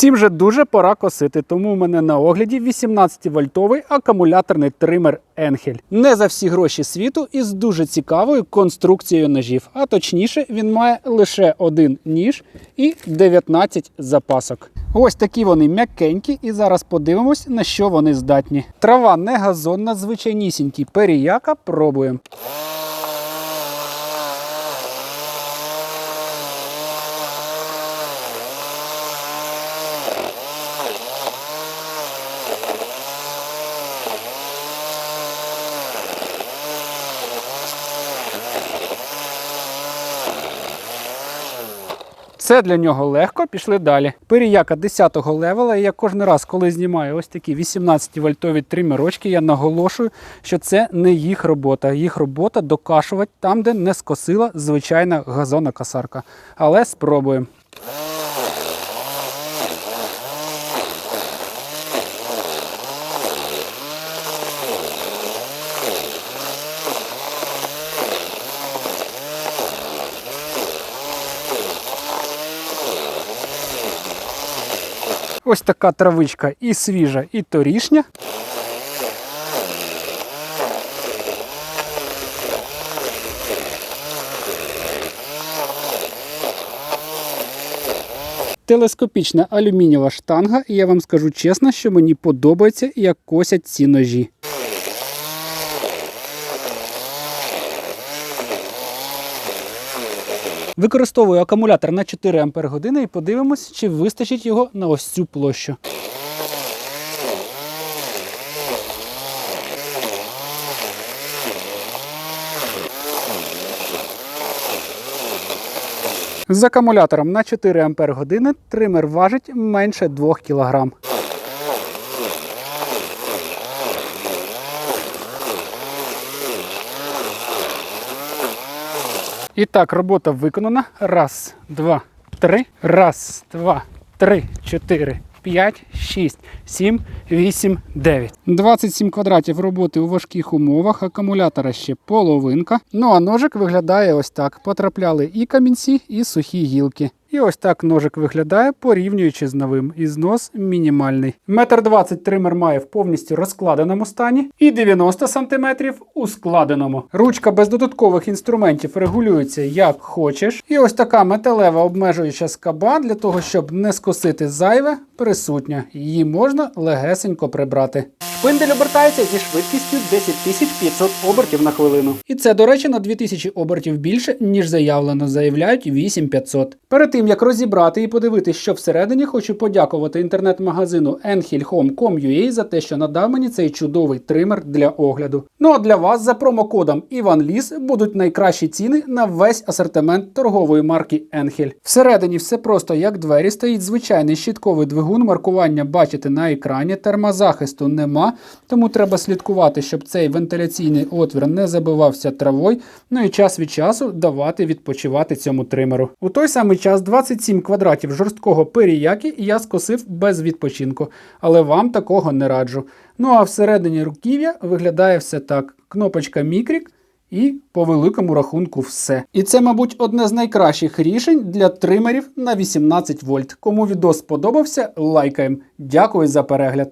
Всім же дуже пора косити, тому у мене на огляді 18-вольтовий акумуляторний тример Енхель. Не за всі гроші світу і з дуже цікавою конструкцією ножів. А точніше, він має лише один ніж і 19 запасок. Ось такі вони м'якенькі, і зараз подивимось, на що вони здатні. Трава не газонна, звичайнісінький періяка. Пробуємо. Це для нього легко, пішли далі. Пиріяка 10-го левела. І я кожен раз, коли знімаю ось такі 18-вольтові тримірочки, я наголошую, що це не їх робота. Їх робота докашувати там, де не скосила звичайна газонна косарка. Але спробуємо. Ось така травичка і свіжа, і торішня. Телескопічна алюмінієва штанга, і я вам скажу чесно, що мені подобається, як косять ці ножі. Використовую акумулятор на 4 Ампер години і подивимось, чи вистачить його на ось цю площу. З акумулятором на 4 Ампер години тример важить менше 2 кг. І так, робота виконана. Раз, два, три. Раз, два, три, чотири, п'ять, шість, сім, вісім, дев'ять. 27 квадратів роботи у важких умовах. Акумулятора ще половинка. Ну а ножик виглядає ось так. Потрапляли і камінці, і сухі гілки. І ось так ножик виглядає, порівнюючи з новим. І знос мінімальний. Метр двадцять тример має в повністю розкладеному стані і 90 см у складеному. Ручка без додаткових інструментів регулюється як хочеш. І ось така металева обмежуюча скаба для того, щоб не скосити зайве, присутня. Її можна легесенько прибрати. Шпиндель обертається зі швидкістю 10500 обертів на хвилину. І це, до речі, на 2000 обертів більше, ніж заявлено, заявляють 8500. Перед тим як розібрати і подивитися, що всередині, хочу подякувати інтернет-магазину enhillhome.com.ua за те, що надав мені цей чудовий тример для огляду. Ну а для вас за промокодом IvanLis будуть найкращі ціни на весь асортимент торгової марки Enhil. Всередині все просто як двері стоїть звичайний щитковий двигун. Маркування бачите на екрані. Термозахисту нема, тому треба слідкувати, щоб цей вентиляційний отвір не забивався травою. Ну і час від часу давати відпочивати цьому тримеру. У той самий час 27 квадратів жорсткого періяки я скосив без відпочинку, але вам такого не раджу. Ну а всередині руків'я виглядає все так: кнопочка мікрік. І по великому рахунку все. І це, мабуть, одне з найкращих рішень для тримерів на 18 вольт. Кому відео сподобався, лайкаємо. Дякую за перегляд.